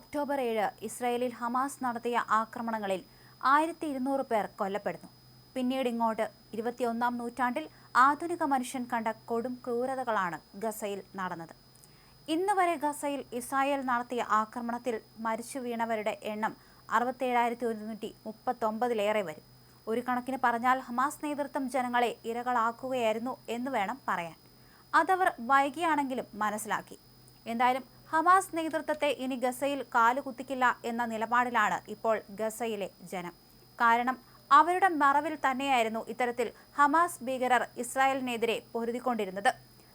October ഏഴ് ഇസ്രായേലിൽ Hamas നടത്തിയ ആക്രമണങ്ങളിൽ ആയിരത്തി ഇരുന്നൂറ് പേർ കൊല്ലപ്പെടുന്നു. പിന്നീട് ഇങ്ങോട്ട് ഇരുപത്തിയൊന്നാം നൂറ്റാണ്ടിൽ ആധുനിക മനുഷ്യൻ കണ്ട കൊടും ക്രൂരതകളാണ് ഗസയിൽ നടന്നത്. ഇന്ന് വരെ ഗസയിൽ ഇസ്രായേൽ നടത്തിയ ആക്രമണത്തിൽ മരിച്ചു വീണവരുടെ എണ്ണം അറുപത്തേഴായിരത്തി ഒരുന്നൂറ്റി മുപ്പത്തൊമ്പതിലേറെ വരും. ഒരു കണക്കിന് പറഞ്ഞാൽ ഹമാസ് നേതൃത്വം ജനങ്ങളെ ഇരകളാക്കുകയായിരുന്നു എന്ന് വേണം പറയാൻ. അതവർ വൈകിയാണെങ്കിലും മനസ്സിലാക്കി. എന്തായാലും ഹമാസ് നേതൃത്വത്തെ ഇനി ഗസയിൽ കാലുകുത്തിക്കില്ല എന്ന നിലപാടിലാണ് ഇപ്പോൾ ഗസയിലെ ജനം. കാരണം അവരുടെ മറവിൽ തന്നെയായിരുന്നു ഇത്തരത്തിൽ ഹമാസ് ഭീകരർ ഇസ്രായേലിനെതിരെ പൊരുതിക്കൊണ്ടിരുന്നത്.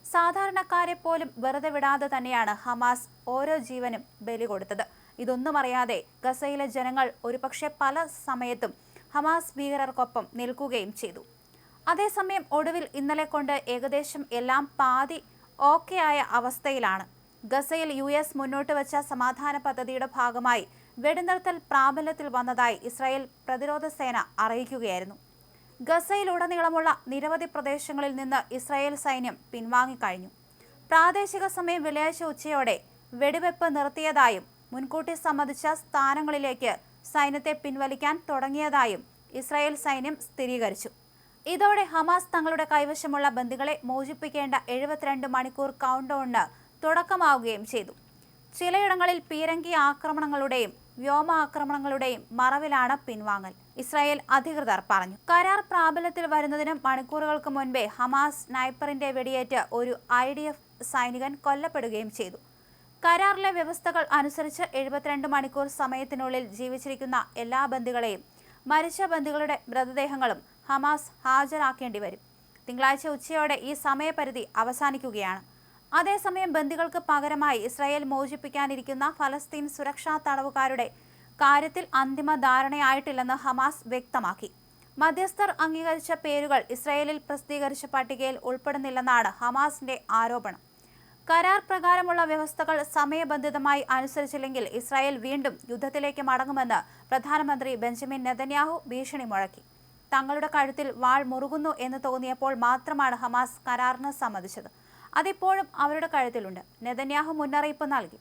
സാധാരണക്കാരെ പോലും വെറുതെ വിടാതെ തന്നെയാണ് ഹമാസ് ഓരോ ജീവനും ബലി കൊടുത്തത്. ഇതൊന്നും അറിയാതെ ഗസയിലെ ജനങ്ങൾ ഒരുപക്ഷെ പല സമയത്തും ഹമാസ് ഭീകരർക്കൊപ്പം നിൽക്കുകയും ചെയ്തു. അതേസമയം ഒടുവിൽ ഇന്നലെ കൊണ്ട് ഏകദേശം എല്ലാം പാതി ഓക്കെ ആയ അവസ്ഥയിലാണ് ഗസയിൽ യു എസ് മുന്നോട്ട് വച്ച സമാധാന പദ്ധതിയുടെ ഭാഗമായി വെടിനിർത്തൽ പ്രാബല്യത്തിൽ വന്നതായി ഇസ്രായേൽ പ്രതിരോധ സേന അറിയിക്കുകയായിരുന്നു. ഗസയിലുടനീളമുള്ള നിരവധി പ്രദേശങ്ങളിൽ നിന്ന് ഇസ്രായേൽ സൈന്യം പിൻവാങ്ങിക്കഴിഞ്ഞു. പ്രാദേശിക സമയം വെള്ളിയാഴ്ച ഉച്ചയോടെ വെടിവെപ്പ് നിർത്തിയതായും മുൻകൂട്ടി സമ്മതിച്ച സ്ഥാനങ്ങളിലേക്ക് സൈന്യത്തെ പിൻവലിക്കാൻ തുടങ്ങിയതായും ഇസ്രായേൽ സൈന്യം സ്ഥിരീകരിച്ചു. ഇതോടെ ഹമാസ് തങ്ങളുടെ കൈവശമുള്ള ബന്ദികളെ മോചിപ്പിക്കേണ്ട എഴുപത്തിരണ്ട് മണിക്കൂർ കൗണ്ട് ഡൗണിന് തുടക്കമാവുകയും ചെയ്തു. ചിലയിടങ്ങളിൽ പീരങ്കി ആക്രമണങ്ങളുടെയും വ്യോമ ആക്രമണങ്ങളുടെയും മറവിലാണ് പിൻവാങ്ങൽ ഇസ്രായേൽ അധികൃതർ പറഞ്ഞു. കരാർ പ്രാബല്യത്തിൽ വരുന്നതിന് മണിക്കൂറുകൾക്ക് മുൻപേ ഹമാസ് സ്നൈപ്പറിന്റെ വെടിയേറ്റ് ഒരു ഐ ഡി എഫ് സൈനികൻ കൊല്ലപ്പെടുകയും ചെയ്തു. കരാറിലെ വ്യവസ്ഥകൾ അനുസരിച്ച് എഴുപത്തിരണ്ട് മണിക്കൂർ സമയത്തിനുള്ളിൽ ജീവിച്ചിരിക്കുന്ന എല്ലാ ബന്ദികളെയും മരിച്ച ബന്ദികളുടെ മൃതദേഹങ്ങളും ഹമാസ് ഹാജരാക്കേണ്ടി വരും. തിങ്കളാഴ്ച ഉച്ചയോടെ ഈ സമയപരിധി അവസാനിക്കുകയാണ്. അതേസമയം ബന്ദികൾക്ക് പകരമായി ഇസ്രായേൽ മോചിപ്പിക്കാനിരിക്കുന്ന ഫലസ്തീൻ സുരക്ഷാ തടവുകാരുടെ കാര്യത്തിൽ അന്തിമ ധാരണയായിട്ടില്ലെന്ന് ഹമാസ് വ്യക്തമാക്കി. മധ്യസ്ഥർ അംഗീകരിച്ച പേരുകൾ ഇസ്രായേലിൽ പ്രസിദ്ധീകരിച്ച പട്ടികയിൽ ഉൾപ്പെടുന്നില്ലെന്നാണ് ഹമാസിന്റെ ആരോപണം. കരാർ പ്രകാരമുള്ള വ്യവസ്ഥകൾ സമയബന്ധിതമായി അനുസരിച്ചില്ലെങ്കിൽ ഇസ്രായേൽ വീണ്ടും യുദ്ധത്തിലേക്ക് മടങ്ങുമെന്ന് പ്രധാനമന്ത്രി ബെഞ്ചമിൻ നെതന്യാഹു ഭീഷണി മുഴക്കി. തങ്ങളുടെ കഴുത്തിൽ വാൾ മുറുകുന്നു എന്ന് തോന്നിയപ്പോൾ മാത്രമാണ് ഹമാസ് കരാറിന് സമ്മതിച്ചത്. അതിപ്പോഴും അവരുടെ കഴുത്തിലുണ്ട്. നെതന്യാഹു മുന്നറിയിപ്പ് നൽകി.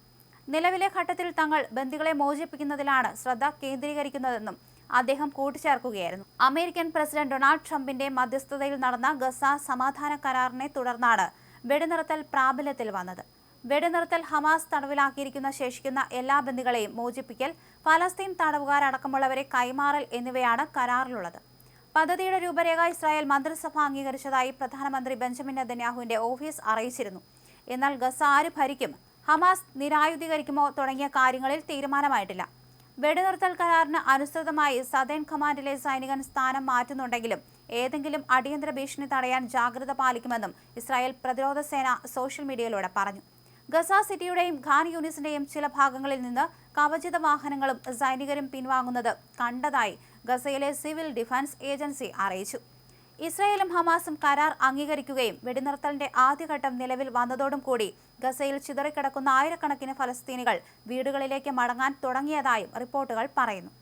നിലവിലെ ഘട്ടത്തിൽ തങ്ങൾ ബന്ദികളെ മോചിപ്പിക്കുന്നതിലാണ് ശ്രദ്ധ കേന്ദ്രീകരിക്കുന്നതെന്നും അദ്ദേഹം കൂട്ടിച്ചേർക്കുകയായിരുന്നു. അമേരിക്കൻ പ്രസിഡന്റ് ഡൊണാൾഡ് ട്രംപിന്റെ മധ്യസ്ഥതയിൽ നടന്ന ഗസ സമാധാന കരാറിനെ തുടർന്നാണ് വെടിനിർത്തൽ പ്രാബല്യത്തിൽ വന്നത്. വെടിനിർത്തൽ ഹമാസ് തടവിലാക്കിയിരിക്കുന്ന ശേഷിക്കുന്ന എല്ലാ ബന്ദികളെയും മോചിപ്പിക്കൽ ഫലസ്തീൻ തടവുകാരടക്കമുള്ളവരെ കൈമാറൽ എന്നിവയാണ് കരാറിലുള്ളത്. പദ്ധതിയുടെ രൂപരേഖ ഇസ്രായേൽ മന്ത്രിസഭ അംഗീകരിച്ചതായി പ്രധാനമന്ത്രി ബെഞ്ചമിൻ നെതന്യാഹുവിന്റെ ഓഫീസ് അറിയിച്ചിരുന്നു. എന്നാൽ ഗസ ആര് ഭരിക്കും ഹമാസ് നിരായുധീകരിക്കുമോ തുടങ്ങിയ കാര്യങ്ങളിൽ തീരുമാനമായിട്ടില്ല. വെടിനിർത്തൽ കരാറിന് അനുസൃതമായി സദേൺ കമാൻഡിലെ സൈനികൻ സ്ഥാനം മാറ്റുന്നുണ്ടെങ്കിലും ഏതെങ്കിലും അടിയന്തര ഭീഷണി തടയാൻ ജാഗ്രത പാലിക്കുമെന്നും ഇസ്രായേൽ പ്രതിരോധ സേന സോഷ്യൽ മീഡിയയിലൂടെ പറഞ്ഞു. ഗസ സിറ്റിയുടെയും ഖാൻ യൂണിസിന്റെയും ചില ഭാഗങ്ങളിൽ നിന്ന് കവചിത വാഹനങ്ങളും സൈനികരും പിൻവാങ്ങുന്നത് കണ്ടതായി ഗസയിലെ സിവിൽ ഡിഫൻസ് ഏജൻസി അറിയിച്ചു. ഇസ്രയേലും ഹമാസും കരാർ അംഗീകരിക്കുകയും വെടിനിർത്തലിന്റെ ആദ്യഘട്ടം നിലവിൽ വന്നതോടും കൂടി ഗസയിൽ ചിതറിക്കിടക്കുന്ന ആയിരക്കണക്കിന് ഫലസ്തീനികൾ വീടുകളിലേക്ക് മടങ്ങാൻ തുടങ്ങിയതായും റിപ്പോർട്ടുകൾ പറയുന്നു.